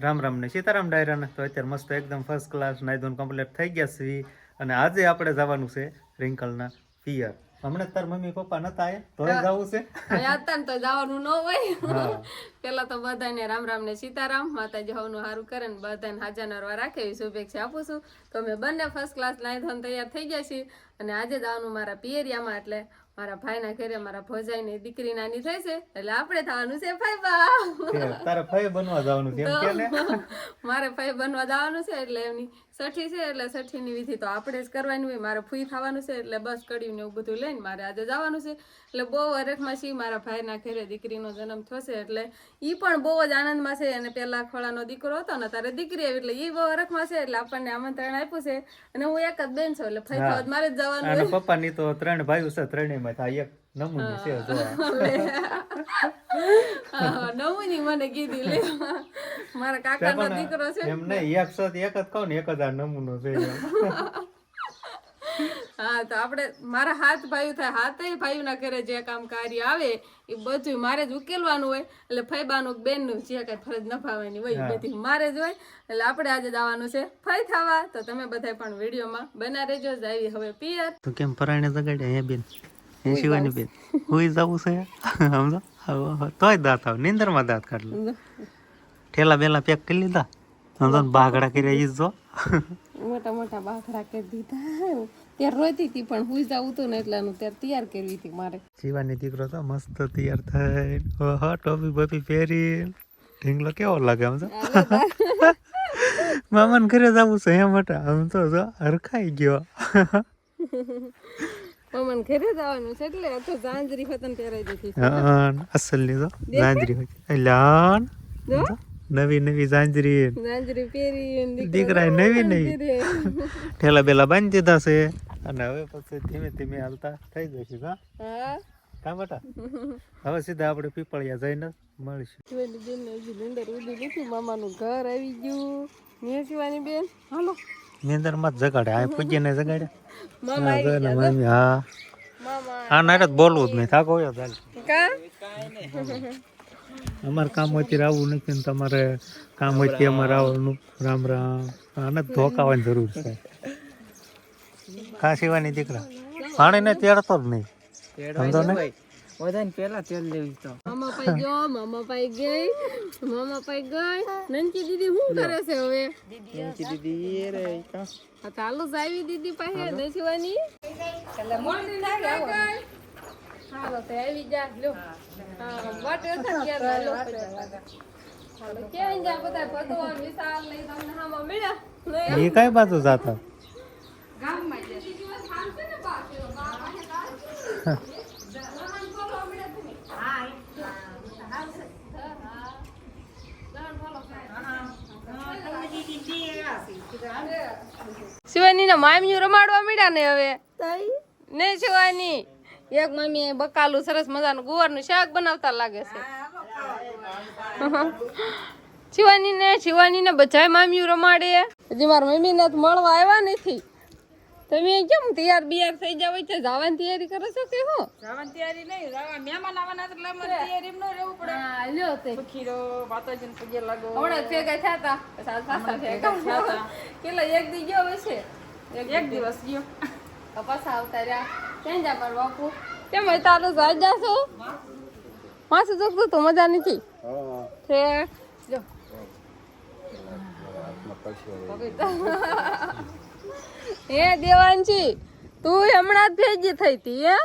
રામ રામ ને સીતારામ ડાયરાને તો અત્યારે મસ્ત એકદમ ફર્સ્ટ ક્લાસ નાયદોન કમ્પ્લીટ થઈ ગયા છે. અને આજે આપણે જવાનું છે રિંકલના પિયર હમણાં તાર મમ્મી પપ્પા નતા આયા? તો જવું છે? આયા હતા ને તો જવાનું ન હોય. પેલા તો બધાને રામ રામ ને સીતારામ માતાજી હવનું હારું કરે ને બધાને હાજર રાખે એવી શુભેચ્છા આપું છું. તો અમે બંને ફર્સ્ટ ક્લાસ નાઈ ધોન તૈયાર થઈ ગયા છીએ અને આજે જવાનું મારા પિયરિયામાં એટલે મારા ભાઈના ઘરે મારા ભોજાઈની દીકરી નાની થઈ છે એટલે આપણે થવાનું છે ભાઈ બા તે તારે ફઈ બનવા જવાનું છે ને? મારે ભાઈ બનવા જવાનું છે એટલે એમની સઠી છે એટલે સઠીની વિધિ તો આપણે જ કરવાની હોય. મારે ફૂઈ થવાનું છે એટલે બસ કડ્યું ને એવું બધું લઈને મારે આજે જવાનું છે. એટલે બહુ અરખમાં છીએ મારા ભાઈના ઘરે દીકરીનો જન્મ થશે એટલે એ પણ બહુ જ આનંદમાં છે. અને પેલા ખોળાનો દીકરો હતો ને તારે દીકરી આવી એટલે એ બહુ હરખમાં છે એટલે આપણને આમંત્રણ આપ્યું છે. અને હું એક જ બેન છું એટલે ફઈ મારે જ જવાનું પપ્પાની તો ત્રણ ભાઈઓ છે ત્રણેયમાં થાય એક નમૂનો છે હા, નવું મને કીધી લે મારા કાકાનો દીકરો છે એમ નહીં એક સાથે એક જ કહું ને એક જ આ નમૂનો છે હા. તો આપણે મારા હાથ ભાઈઓ થાય હાથે ભાઈઓના ઘરે જે કામ કાર્ય આવે એ બધું મારે જ ઉકેલવાનું હોય એટલે ફૈબાનું કે બેનનું જે કાંઈ ફરજ નભાવવાની હોય એ બધી મારે જ હોય એટલે આપણે આજે દાવાનું છે. ફઈ થવા તો તમે બધા પણ વિડીયોમાં બના રહેજો જ આવી હવે પિયર. તો કેમ પરાણે જગાડ્યા હે બેન? એ શિવાની બેન. હું જવું છે? સમજો? તોય દાંત આવે. નિંદરમાં દાંત કાઢ લો. ઠેલા બેલા પેક કરી લીધા. સમજો? ને બાગડા કર્યા ઈ જો મોટા મોટા બાખડા કરી દીધા. ત્યારે રોતી હતી પણ હું જવું હતું ને એટલાનું ત્યારે તૈયાર કરવી હતી મારે. શિવાની દીકરો તો મસ્ત તૈયાર થઈ ઓહો ટોપી બોપી પહેરી. ઢીંગલો કેવો લાગે સમજો? તો મામાને ઘરે જવું છે એમ મોટા આમ તો જો હરખાઈ ગયો. મમ્માને ઘરે જવાનું છે એટલે તો ફતન પહેરાઈ દીધી તો હોય. એલાન નવી નવી પહેરી ઠેલા બેલા બાંધી દીધા છે. અને હવે પછી ધીમે ધીમે હાલતા થઈ જશે હા હા? કા બેટા? હવે સીધા આપણે પીપળિયા જઈને મળીશું. શિવાની બેન ને નીંદર ઉડી નથી મામાનું ઘર આવી ગયું. ને બેન હાલો. નીંદરમાં જ જગાડે. આ પૂજ્ય ને જગાડે. મામા હા, મમ્મી હા. મામા. હા નારે બોલવું જ નહીં. થાકો હોય ચાલ અમારે કામ હોય ત્યારે આવવું નથી ને તમારે કામ હોય તે અમારે આવવાનું. રામ રામ. આને જ ધોકાવાની જરૂર છે. કા સિવાની દીકરા. પાણી ને તેડતો જ નહીં. સમજો ને? બધાને પેલા તેલ લેવી તો. મામા પાઈ ગયો મામા પાઈ ગઈ મામા પાઈ ગઈ. નંકી દીદી શું કરે છે હવે? દીદી એ રે કા. આ ચાલુ જ આવી દીદી પાસે ને શિવાની એટલે મોટી ના આવો હાલો તો આવી જા લ્યો. હા વાટે હતા ક્યારે લો હાલો ક્યાં જા બધા ભગવાન વિશાલ લઈ તમને હામાં મળ્યા? એ કઈ બાજુ જાતા ગામમાં જે દિવસ આવશે ને બા પેલો બા પાસે કાઢશે. લહણ ખોલો હમણાં તમે. હા, આવશે. હા, હા. લહણ ખોલો. શિવાની ના મામીઓ રમાડવા મળ્યા ને હવે. ને શિવાની? એક મમ્મી બકાલું સરસ મજાનું ગુવારનું શાક બનાવતા લાગે છે. શિવાની ને શિવાની ને બધા મામીઓ રમાડે હજી મારા મમ્મી ને મળવા આવ્યા નથી. તમે કેમ તૈયાર બિયાર થઈ જાવ છે જવાની તૈયારી કરો છો કે હું? જવાની તૈયારી નહીં રાવા મહેમાન આવવાના એટલે અમારે તૈયારી ન રહેવું પડે. હા લ્યો તે. ખીરો માતાજીને પગે લાગો. હમણાં હતા. સાસ સાસા ભેગા થયા હતા. કેટલા એક દી ગયો હશે એક દિવસ ગયો. તો પાછા આવતા રહ્યા. ક્યાં જા પર બાપુ? કેમ તારું જાય જાશો માસું જોતું તો મજા નથી? છે. જો હે દેવાંશી, તું હમણાં ભેજી થઈ તી, હે?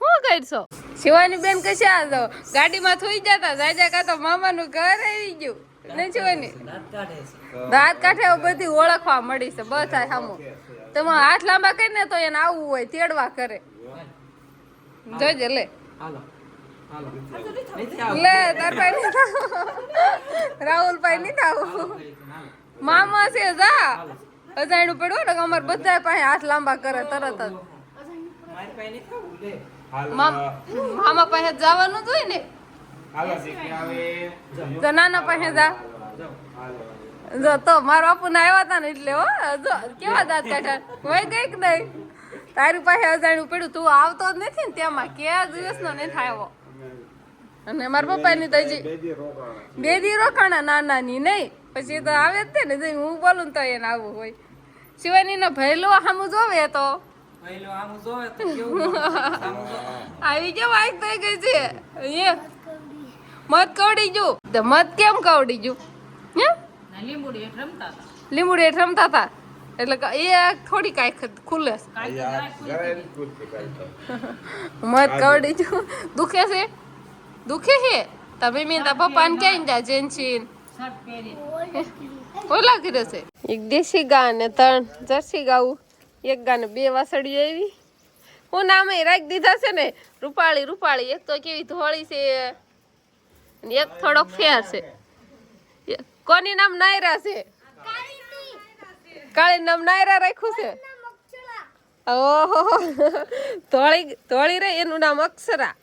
શું કરશો? શિવાની બેન કશે આ ગાડીમાં થોઈ જતા, જાજા કા તો મામાનું ઘર આવી ગયું. ને શિવાની? દાંત ઓળખવા મળી છે બધા સામો તમે હાથ લાંબા કરીને તો એને આવવું હોય, તેડવા કરે. જોજે, લે. લે, તાર ભાઈ નહીં થાવું. મામા છે અજાણ્યું પડ્યું ને અમાર બધા પાસે હાથ લાંબા કરે તરત જ મારી પાસે નહીં ખાવું લે મામ- મામા પાસે જવાનું જ હોય ને તો નાના પાસે જા જો તો મારા બાપુ ના આવ્યા હતા ને એટલે હો જો કેવા દાંત કાઢ્યા હોય ગઈ કે નહીં તારી પાસે અજાણ્યું પડ્યું તું આવતો જ નથી ને તેમાં કે દિવસનો નથી આવ્યો અને મારા પપ્પાની તો હજી બે દી રોકાણા નાના ની નહીં પછી તો આવે જ તે ને જઈ હું બોલું તો એને આવું હોય. શિવાની નો ભયલો આમ જોવે તો આવી કેમ આગ થઈ ગઈ છે. એ મત કવડી ગયું. તો મત કેમ કવડી ગયું? હે? લીંબુડી હેઠ રમતા હતા. લીંબુડી હેઠ રમતા હતા? એટલે એ થોડી કાંઈક ખુલે મત કવડી ગયું. દુખે છે? દુખે છે? તમે મેં તા પપ્પાને ક્યાંય જા જેન પહેરી ઓલા કરે છે એક દેશી ગા ને ત્રણ જર્સી ગાવું એક ગા ને બે વાસળી આવી હું નામે રાખી દીધા છે ને, રૂપાળી રૂપાળી. એક તો કેવી ધોળી છે એક થોડોક ફેર છે. કોની નામ નાયરા છે? કાળી નામ નાયરા રાખ્યું છે? ઓહો, ધોળી ધોળી રે એનું નામ અક્ષરા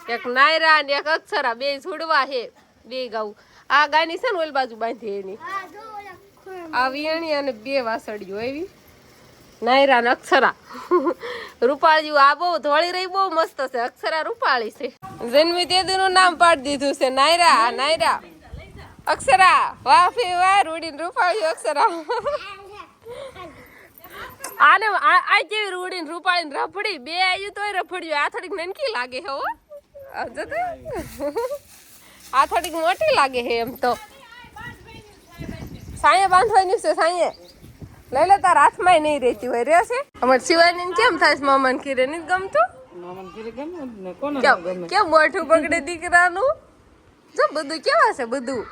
એક નાયરા અને એક અક્ષરા બે છોડવા છે. બે ગાઉ આ ગાયની છે ને ઓલ બાજુ બાંધી એની. આ વિયણી અને બે વાસળીઓ એવી. નાયરા ને અક્ષરા. રૂપાળી આ બહુ ધોળી રહી, બહુ મસ્ત છે. અક્ષરા રૂપાળી છે. જન્મી તે દીનું નામ પાડી દીધું છે. નાયરા નાયરા. અક્ષરા વાહ ફે વાહ રૂડી રૂપાળી અક્ષરા. આને આ કેવી રૂડી રૂપાળી રફડી? બે આવ્યું તોય રફડ્યું આ થોડીક નનકી લાગે હો. હો આ થોડીક મોટી લાગે છે એમ તો. સાંયે બાંધવાની છે સાંયે. લઈ લે તાર હાથમાં નહીં રહેતી હોય. રહેશે? અમારે શિવાની કેમ થાય મામાને ખીરે નહીં ગમતું? કેમ મોઢું પકડે દીકરાનું? જો બધું કેવા છે બધું?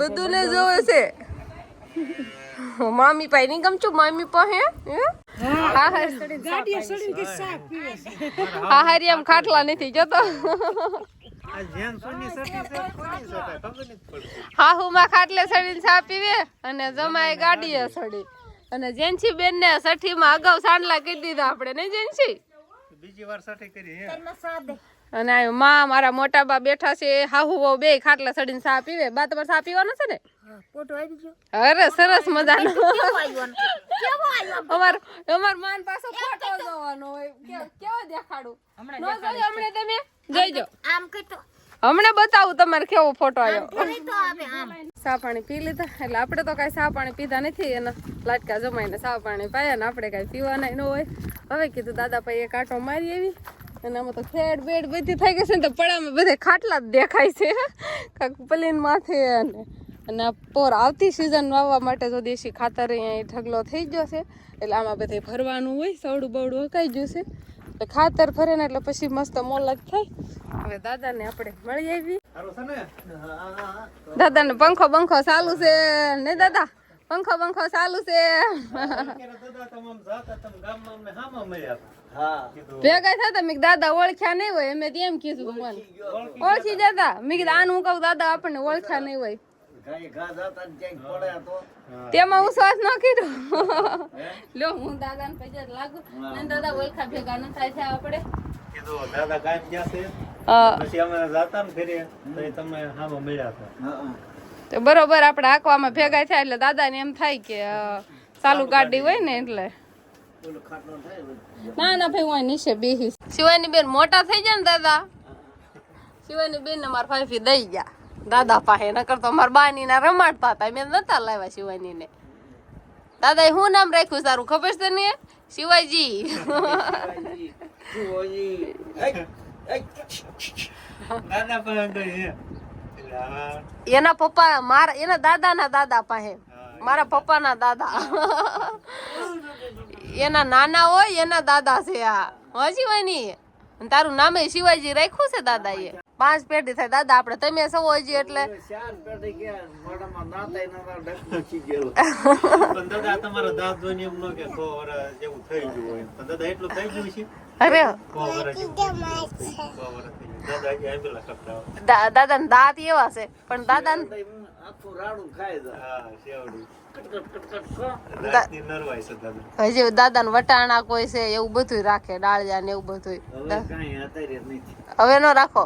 બધું ને જોવે છે મામી પાસે નહીં ગમતું? મામી પાસે? હે? હા. હા ગાડીએ સડી કે શાક પીવે છે? હા હારી આમ ખાટલા નથી જતો. આ જેન સોની સટી છે કોની સટાય ખબર નથી પડતી હા હું માં ખાટલે સડીને ચા પીવે અને જમાય ગાડીએ સડી અને જેન્સી બેન ને સઠી માં અગાઉ સાંડલા કરી દીધા આપણે નહીં જેન્સી? બીજી વાર સઠી કરી અને માં મારા મોટા બા બેઠા છે હાહુ બહુ બે ખાટલા સડીને ચા પીવે બા તમારે ચા પીવાનો છે ને? અરે સરસ મજાનો. અમાર અમાર માન પાછો ફોટો જોવાનો હોય. કેવો દેખાડું? હમણાં તમે? જોઈજો હમણે બતાવું તમારે કેવો ફોટો આવ્યો. સા પાણી પી લીધા. એટલે આપણે તો કાંઈ સા પાણી પીધા નથી એના લાટકા જમાઈને સા પાણી પાયા ને આપણે કાંઈ પીવાના ન હોય. હવે કીધું દાદા ભાઈ એક આટો મારી એવી અને આમાં તો ખેડ બેડ બધી થઈ ગઈ છે ને તો પડામાં બધે ખાટલા જ દેખાય છે. કાંક પલીન માથે અને અને પોર આવતી સિઝન વાવવા માટે તો દેશી ખાતર અહીંયા ઢગલો થઈ ગયો છે. એટલે આમાં બધે ભરવાનું હોય સવડું બવડું હકાઈ ગયું છે. એટલે ખાતર ફરે ને એટલે પછી મસ્ત મોલક થાય. હવે દાદાને આપણે મળી આવી સારું છે ને? હા હા હા દાદા ને પંખો બંખો ચાલુ છે. ને દાદા? પંખો બંખો ચાલુ છે. અત્યારે દાદા તમામ જાતા તમ ગામમાં અમને હામાં મળ્યા હતા. હા. કીધું ભેગા થતા મેં દાદા ઓળખ્યા નહીં હોય. એમ તેમ કીધું મને. ઓળખી જતા. મેં કીધું આનું હું કહું દાદા આપણને ઓળખ્યા નહીં હોય. તેમાં હું શ્વાસ ન કર્યો. લો હું દાદા ને પૈસા લાગુ. ને દાદા ઓળખા ભેગા ન થાય છે આપણે. દાદા કાયમ ગયા છે. પછી અમે જાતા ને ફેરે તો તમે હામાં મળ્યા હતા. તો બરોબર આપણે આંકવામાં ભેગા થયા એટલે દાદાને એમ થાય કે ચાલુ ગાડી હોય ને એટલે. ના ના ભાઈ હું નીચે બેસી શિવાની બેન મોટા થઈ જાય ને દાદા? શિવાની બેન ને મારા ફાઈફી દઈ ગયા. દાદા પાસે, નકર તો મારા બાની ના રમાડ પાતા મેં નતા લાવ્યા શિવાની ને દાદા હું નામ રાખ્યું સારું ખબર છે ને શિવાજી. દાદા એના પપ્પા, મારા, એના દાદાના દાદા પાસે. મારા પપ્પા ના દાદા. એના નાના હોય, એના દાદા છે આ. હજી શિવાની? તારું નામે શિવાજી રાખ્યું છે દાદાએ? પાંચ પેઢી થાય. દાદા આપણે તમે સૌ હજી એટલે. પણ દાદા તમારા દાંત જોઈને એમ ન કે સો વર્ષ જેવું થઈ ગયું હોય પણ દાદા એટલું થઈ ગયું છે? અરે ગયું દાદા ને દાંત એવા છે. પણ દાદા હા શેવડું દાંતની નરવાય છે દાદા. ને દાદાને વટાણા કોઈ છે એવું બધું રાખે ડાળિયા ને એવું બધું હવે નો રાખો.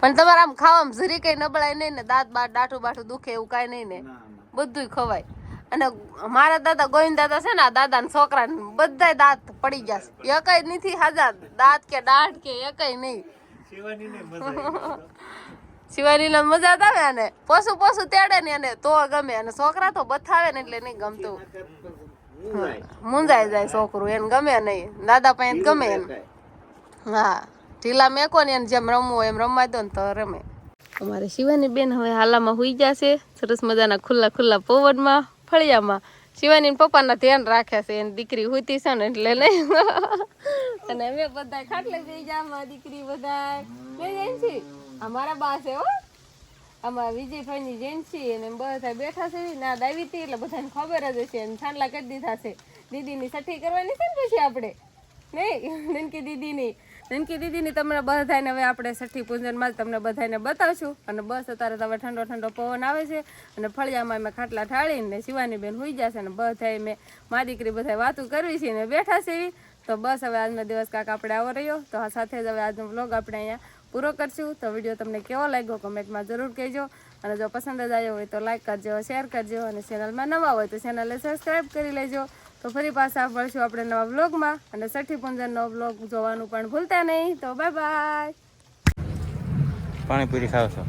પણ તમારે આમ ખાવામાં જરી કઈ નબળાય નહીં ને દાંત બાટ દાઠું બાઠું દુખે એવું કઈ નહીં ને. બધુંય ખવાય. અને મારા દાદા ગોવિંદ દાદા છે ને આ દાદા ને છોકરા બધા દાંત પડી ગયા છે. એકય નથી હાજર. દાંત કે દાઢ કે એકય નહીં. શિવાની ને મજા જ આવે અને પોસું પોસું તેડે ને અને તો ગમે. અને છોકરા તો બથાવે ને એટલે નહીં ગમતું. મુંજાઈ જાય છોકરું એને ગમે નહીં. દાદા પાસે ગમે એમ. હા ઢીલા મેકો ને એને જેમ રમવું એમ રમવા દો ને તો રમે. અમારે શિવાની બેન હવે હાલામાં હુઈ જશે સરસ મજાના ખુલ્લા ખુલ્લા પવનમાં ફળિયામાં. શિવાની પપ્પાના ધ્યાન રાખ્યા છે એની દીકરી હુતી છે ને એટલે નહીં અને અમે બધા ખાટલે જઈ જા દીકરી બધા લઈ જાય છે અમારા બા છે હો. આમાં વિજયભાઈની છે અને બધા બેઠા છે, ના દાવી હતી એટલે બધાને ખબર જ હશે અને છાંડલા કરી દીધા છે. દીદીની સઠ્ઠી કરવાની છે ને પછી આપણે? નહીં? નનકી દીદીની. નનકી દીદીની તમને બધાને હવે આપણે સઠ્ઠી પૂજનમાં તમને બધાને બતાવશું. અને બસ અત્યારે હવે ઠંડો ઠંડો પવન આવે છે અને ફળિયામાં મેં ખાટલા ઠાળીને શિવાની બેન હોઈ જશે અને બધાએ મેં મા દીકરી બધાએ વાતું કરવી છે ને બેઠા છે તો બસ હવે આજનો દિવસ કાંક આપણે આવો રહ્યો. તો આ સાથે જ હવે આજનો વ્લોગ આપણે અહીંયા પૂરો કરશું. તો વીડિયો તમને કેવો લાગ્યો કમેન્ટમાં જરૂર કહેજો. અને જો પસંદ જ આવ્યો હોય તો લાઇક કરજો શેર કરજો અને ચેનલમાં નવા હોય તો ચેનલને સબસ્ક્રાઈબ કરી લેજો. તો ફરી પાછા મળશું આપણે નવા વ્લોગમાં અને છઠ્ઠી પૂંજનનો વ્લોગ જોવાનું પણ ભૂલતા નહીં. તો બાય બાય પાણીપુરી ખાવ છો?